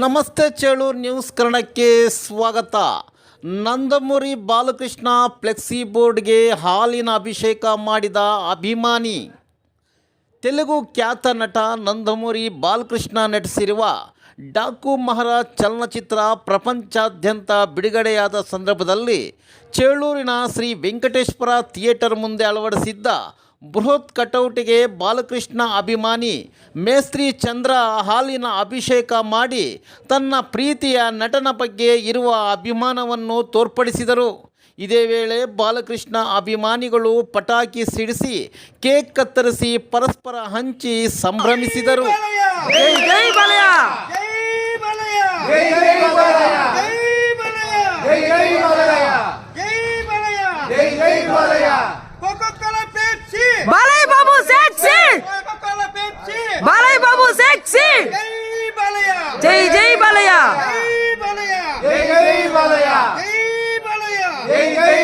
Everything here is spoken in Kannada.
ನಮಸ್ತೆ ಚೇಳೂರು ನ್ಯೂಸ್ ಕನ್ನಡಕ್ಕೆ ಸ್ವಾಗತ. ನಂದಮುರಿ ಬಾಲಕೃಷ್ಣ ಫ್ಲೆಕ್ಸಿ ಬೋರ್ಡ್ಗೆ ಹಾಲಿನ ಅಭಿಷೇಕ ಮಾಡಿದ ಅಭಿಮಾನಿ. ತೆಲುಗು ಖ್ಯಾತ ನಟ ನಂದಮುರಿ ಬಾಲಕೃಷ್ಣ ನಟಿಸಿರುವ ಡಾಕು ಮಹಾರಾಜ್ ಚಲನಚಿತ್ರ ಪ್ರಪಂಚಾದ್ಯಂತ ಬಿಡುಗಡೆಯಾದ ಸಂದರ್ಭದಲ್ಲಿ ಚೇಳೂರಿನ ಶ್ರೀ ವೆಂಕಟೇಶ್ವರ ಥಿಯೇಟರ್ ಮುಂದೆ ಅಳವಡಿಸಿದ್ದ ಬೃಹತ್ ಕಟೌಟಿಗೆ ಬಾಲಕೃಷ್ಣ ಅಭಿಮಾನಿ ಮೇಸ್ತ್ರಿ ಚಂದ್ರ ಹಾಲಿನ ಅಭಿಷೇಕ ಮಾಡಿ ತನ್ನ ಪ್ರೀತಿಯ ನಟನ ಬಗ್ಗೆ ಇರುವ ಅಭಿಮಾನವನ್ನು ತೋರ್ಪಡಿಸಿದರು. ಇದೇ ವೇಳೆ ಬಾಲಕೃಷ್ಣ ಅಭಿಮಾನಿಗಳು ಪಟಾಕಿ ಸಿಡಿಸಿ ಕೇಕ್ ಕತ್ತರಿಸಿ ಪರಸ್ಪರ ಹಂಚಿ ಸಂಭ್ರಮಿಸಿದರು. ಜೈ ಜೈ ಜೈ ಜೈ ಬಾಲಯ್ಯ ಜೈ ಬಾಲಯ್ಯ ಜೈ ಜೈ